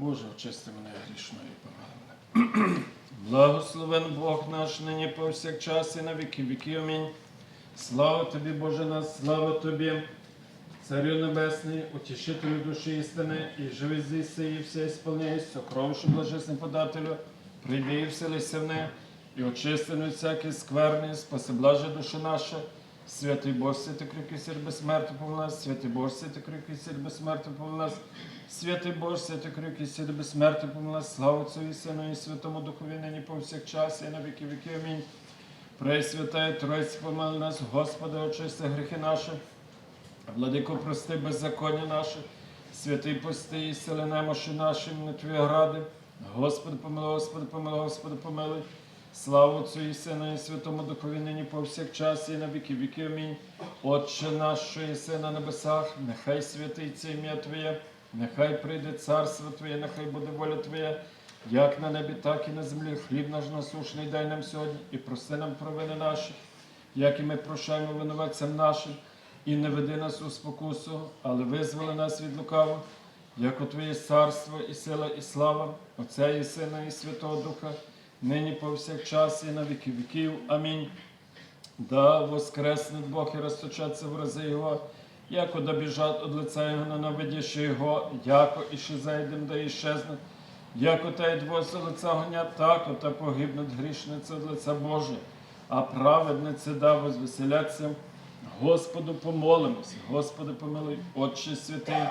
Боже, очисти мене грішної помилуй. Благословен Бог наш нині повсякчас і на віки віки. Амінь. Слава тобі, Боже наш, слава тобі, Царю Небесний, утішителю душі істини, і живи зіси, і все ісполняй, сокровище блажесним подателю, прийди і вселися в не, і очисти всякі скверни, спаси блаже душа наша. Святий Бог, святий кріпкий сір безсмерту помил нас, святий Бог, святий кріпкий сір безсмерту помил нас, святий Бог, святий кріпкий сір безсмерту помил нас, слава Отцю і Сину і Святому Духові, нині повсякчас і на віки віки. Амінь. Пресвятая Тройці, помили нас, Господи, очисти гріхи наші. Владико, прости беззаконня наше, святий пости і сили немощі наші, на Твої гради. Господи, помилуй, Господи, помилуй, Господи, помилуй. Слава Отцю і Сину і Святому Духові, нині повсякчас і на віки віки. Амінь. Отче наш, що єси на небесах, нехай святиться ім'я Твоє, нехай прийде царство Твоє, нехай буде воля Твоя, як на небі, так і на землі. Хліб наш насушний дай нам сьогодні, і прости нам провини наші, як і ми прощаємо винуватцям нашим. І не веди нас у спокусу, але визволи нас від лукавого, як у Твоє царство, і сила, і слава, Отця і Сина, і Святого Духа, нині повсякчас, і на віки віків. Амінь. Да воскресне Бог і розточаться в рази Його, яко да біжать од лиця Його, ненавидящи Його, яко і ще зайдем, да іщезне, яко та й двося лиця гонять, тако та погибнуть грішниці од лиця Боже, а праведниці да возвеселяться. Господу помолимося, Господи помилуй, Отче святий,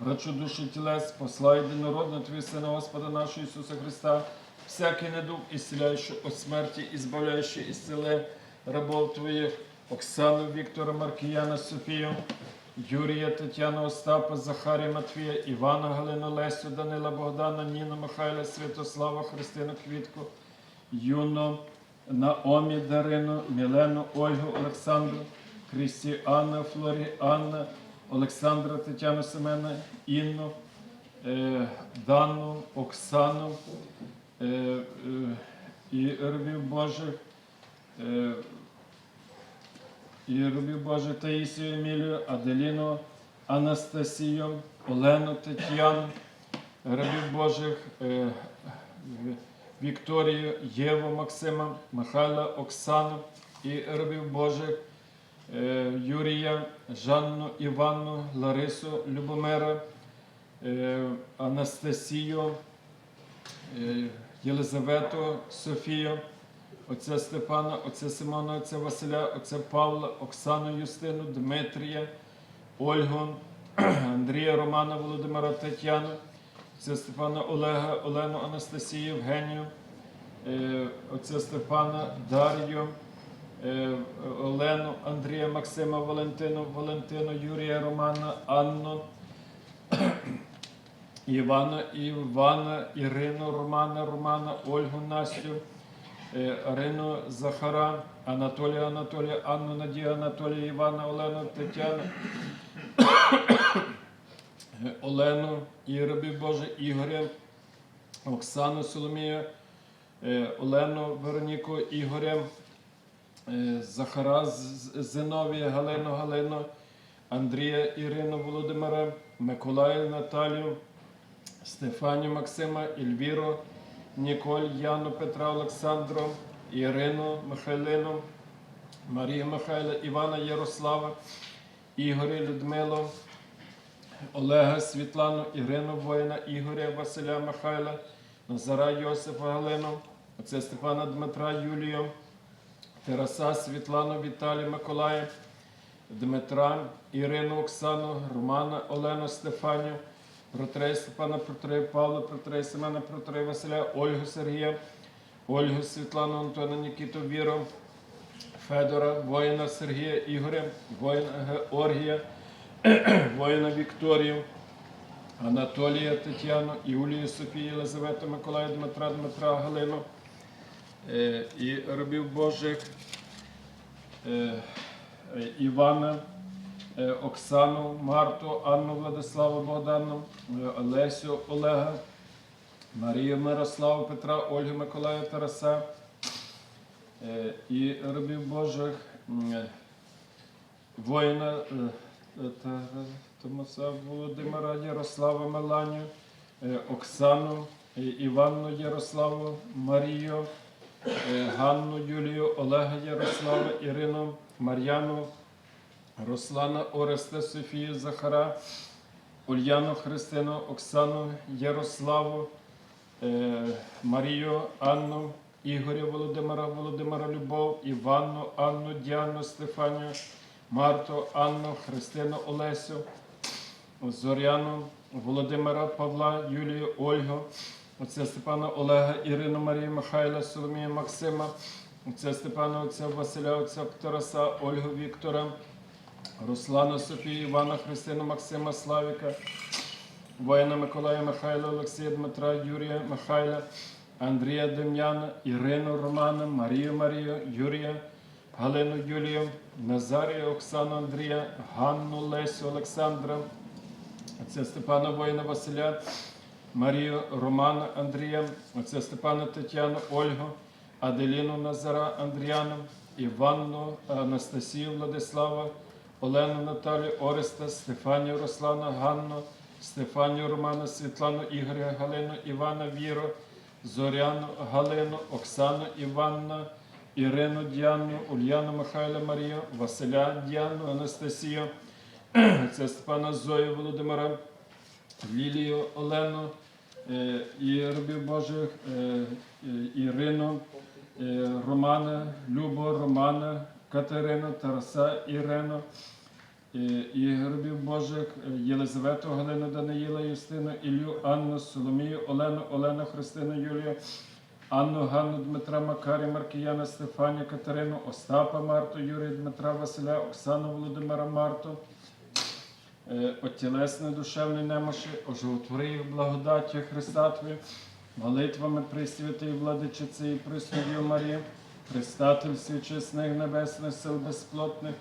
врачу душі тілес, посла єдинородного Твій Сина Господа нашого Ісуса Христа, всякий недуг, ісціляючи от смерті, і збавляючи ісцеле рабов Твоїх, Оксану, Віктора, Маркіяна, Софію, Юрія, Тетяну, Остапа, Захарія, Матвія, Івана, Галину, Лесю, Данила, Богдана, Ніну, Михайла, Святослава, Христину, Квітку, Юно, Наомі, Дарину, Мілену, Ольгу, Олександру, Крістіана, Флоріанна, Олександра, Тетяну Семена, Інну, е, Дану, Оксану і рабів Божих, е, і рабів Божих Таїсію, Емілію, Аделіну, Анастасію, Олену, Тетяну, рабів Божих, е, Вікторію, Єву, Максима, Михайла, Оксану і рабів Божих. Е, Юрія, Жанну, Іванну, Ларису, Любомира, е, Анастасію, е, Єлизавету, Софію, отця Степана, отця Симона, отця Василя, отця Павла, Оксану Юстину, Дмитрія, Ольгу, Андрія Романа, Володимира Тетяну, отця Степана Олега, Олену, Анастасію, Євгенію, е, отця Степана, Дар'ю, е, Олену, Андрія, Максима, Валентину, Валентину, Юрія, Романа, Анну, Івана, Івана, Ірину, Романа, Романа, Ольгу, Настю, е, Арину, Захара, Анатолія, Анатолія, Анну, Надію, Анатолія, Івана, Олену, Тетяну, е, Олену, Іробі Боже, Ігоря, Оксану Соломію, е, Олену, Вероніку, Ігоря, е, Захара Зиновія, Галину, Галину, Андрія, Ірину, Володимира, Миколая, Наталію, Стефанію, Максима, Ельвіру, Ніколь, Яну, Петра, Олександру, Ірину, Михайлину, Марію Михайла, Івана Ярослава, Ігоря, Людмилу, Олега, Світлану, Ірину Воїна, Ігоря, Василя Михайла, Назара Йосифа Галину, отця Степана Дмитра Юлію, Тараса, Світлану, Віталія, Миколая, Дмитра, Ірину, Оксану, Романа, Олену, Стефанію, Протрея Степана, Протрея Павла, Протрея Семена, Протрея Василя, Ольгу Сергія, Ольгу Світлану, Антона, Нікіту, Віру, Федора, воїна Сергія, Ігоря, воїна Георгія, воїна Вікторію, Анатолія, Тетяну, Юлію, Софію, Єлизавету, Миколая, Дмитра, Дмитра, Галину е, і рабів Божих е, е, Івана, Оксану, Марту, Анну, Владиславу, Богдану, е, Олесю, Олега, Марію, Мирославу, Петра, Ольгу, Миколая, Тараса е, і рабів Божих, е, воїна е, е, Томаса Володимира, Ярослава Меланію, е, Оксану, е, Іванну Ярославу, Марію, е, Ганну Юлію, Олега Ярослава, Ірину, Мар'яну, Руслана Ореста, Софію Захара, Ульяну Христину, Оксану Ярославу, е, Марію, Анну, Ігоря Володимира, Володимира Любов, Іванну, Анну, Діану, Стефанію, Марту, Анну, Христину, Олесю, Зоряну, Володимира Павла, Юлію, Ольгу, отця Степана Олега, Ірину, Марію, Михайла, Соломію, Максима, отця Степана, отця Василя, отця Тараса, Ольгу Віктора, Руслана Софію, Івана, Христину, Максима, Славіка, воїна Миколая, Михайла, Олексія, Дмитра, Юрія, Михайла, Андрія Дем'яна, Ірину Романа, Марію Марію, Юрія, Галину Юлію, Назарія, Оксану Андрія, Ганну Лесю, Олександра, отця Степана Воїна Василя, Марію Романа Андрія, отця Степана Тетяну, Ольгу, Аделіну Назара Андріану, Іванну Анастасію Владислава, Олену Наталію Ореста, Стефанію Руслана, Ганну, Стефанію Романа, Світлану Ігоря, Галину, Івана Віру, Зоряну, Галину, Оксану Іванна, Ірину Діану, Ульяну Михайла Марію, Василя Діану, Анастасію, це Степана Зою Володимира, Лілію Олену, е, і робів Божих, е, е, Ірину, Романа, Любу, Романа, Катерину, Тараса, Ірину, е, і робів Божих, е, Єлизавету, Галину, Даниїла, Юстину, Ілю, Анну, Соломію, Олену, Олену, Христину, Юлію, Анну, Ганну, Дмитра, Макарі, Маркіяна, Стефанію, Катерину, Остапа, Марту, Юрія, Дмитра, Василя, Оксану, Володимира, Марту, е, отілесне душевне немощі, оживотвори їх благодаттю Христа Твої, молитвами Пресвятої Владичиці і Преснодію Марії, Христатель всіх чесних небесних сил безплотних,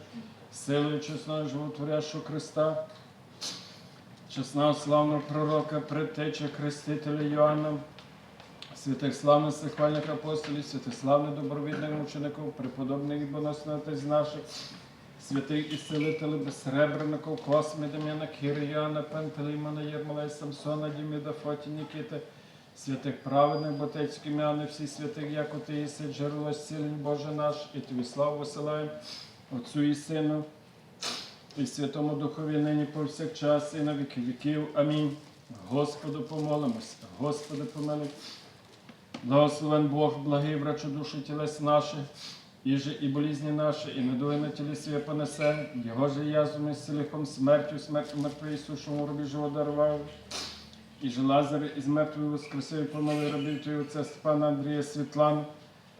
силою чесного животворящого Христа, чесного славного пророка, предтеча Хрестителя Йоанна, святих славних сихвальних апостолів, святих славних добровідних мучеників, преподобних і боносних отець наших, святих ісцелителів, безсребреників, Косми, Дем'яна, Кіри, Йоанна, Пантелеймона, Єрмолай, Самсона, Діміда, Фоті, Нікіти, святих праведних, ботецьких м'яни, всі святих, як ти єси, джерело зцілень Боже наш, і тобі славу висилаємо, Отцю і Сину, і Святому Духові нині повсякчас, і на віки віків. Амінь. Господу помолимося, Господи помилуй. Благословен Бог, благий врачу душі тілес наші, же і болізні наші, і недуги на тілі своє понесе, Його же язвами з лихом смертю, смертю мертвої сушому робі живо дарував. І же Лазар із мертвої воскресив, і помилуй рабів отця Степана Андрія Світлану,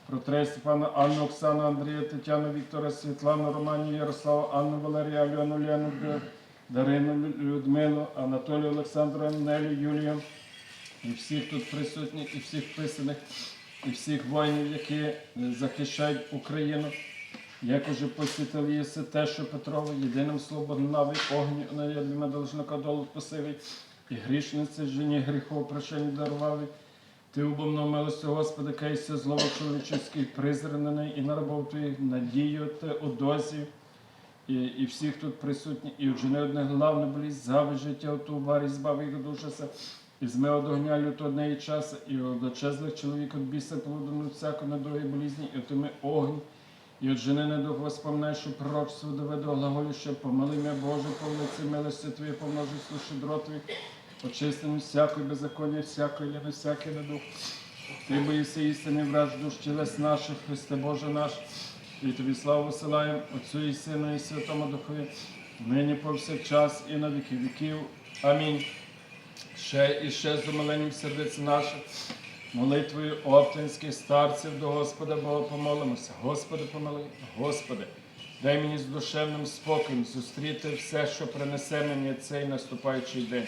протрей Степана Анну, Оксану, Андрія, Тетяну, Віктора, Світлану, Романію, Ярославу, Анну, Валерія, Альону, Лену, Дарину, Людмилу, Анатолію, Олександру, Нелю, Юлію, і всіх тут присутніх, і всіх писаних, і всіх воїнів, які захищають Україну. Як уже посвятили єси те, що Петрово, єдиним словом навий огню, на ядвіме должника долу посивий, і грішниці жені гріхов прощення дарували. Ти убомно милостю, Господи, кейся злого чоловічеський призранений і на рабов надію те одозі, і, і всіх тут присутніх, і вчини одне главне болість, зави життя оту варі, збави їх душася, і зме од огня люто однеї часу, і од очезлих чоловік от біса полудену всяку недуги болізні, і отими огонь, і от жени воспоминай, що пророчство доведе глаголю, що помили мене Боже, повниці милості Твої, помножи слуши дротові, очистимо всякої беззаконня, всякої ліни, всякий недух. Ти боїшся істини, враж душ тілес наших, Христе Боже наш, і тобі славу висилаємо Отцю і Сину, і Святому Духові, нині повсякчас і на віки віків. Амінь. Ще і ще з умиленням сердець наших, молитвою оптинських старців до Господа Бога помолимося. Господи, помилуй, Господи, дай мені з душевним спокоєм зустріти все, що принесе мені цей наступаючий день.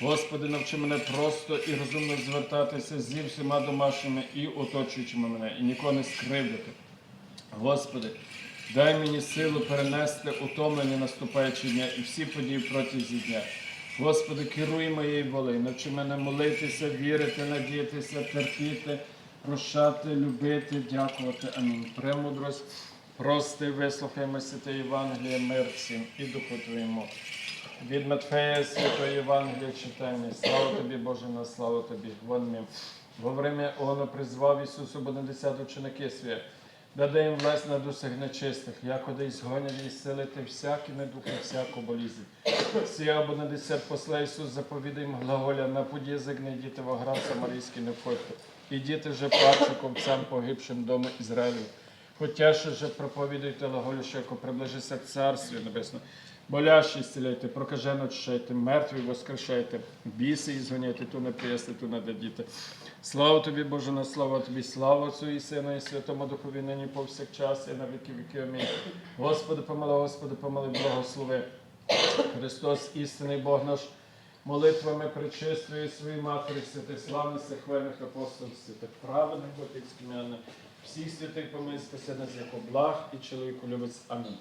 Господи, навчи мене просто і розумно звертатися зі всіма домашніми і оточуючими мене, і нікого не скривдити. Господи, дай мені силу перенести утомлені наступаючі дня і всі події протягом дня. Господи, керуй моєю волею, навчи мене молитися, вірити, надіятися, терпіти, прощати, любити, дякувати. Амінь. Премудрость, прости, вислухаймо святе Євангеліє, мир всім і духу Твоєму. Від Матфея Святої Євангелія читання. Слава тобі, Боже, на славу тобі. Вон. Во время Оно призвав Ісусу Бонадесят ученики свої, даде їм власть на дусях нечистих, якоди й згонять і зцілити всякі недухи, всяку болізнь. Всі або на десят посла Ісус заповідає їм глаголя, на путь язик не йдіте в оград самарійський не входьте. Ідіте же плачу цям погибшим дому Ізраїлю. Хоча ще же проповідуйте глаголю, що яко приближиться Царстві Небесне. Болящі зціляйте, прокажено очищайте, мертві воскрешайте, біси і згоняйте, ту не приясти, ту не дадіте. Слава тобі, Боже, на слава тобі, слава Отцю і Сину, і Святому Духові, нині повсякчас, і на віки віки. Амінь. Господи, помилуй, Господи, помилуй, благослови. Христос, істинний Бог наш, молитвами причистої своїй матері, святих славних, хвальних апостолів, святих праведних, отець Кім'яна, всіх святих помилуй, спаси нас, як благ і чоловіку любець. Амінь.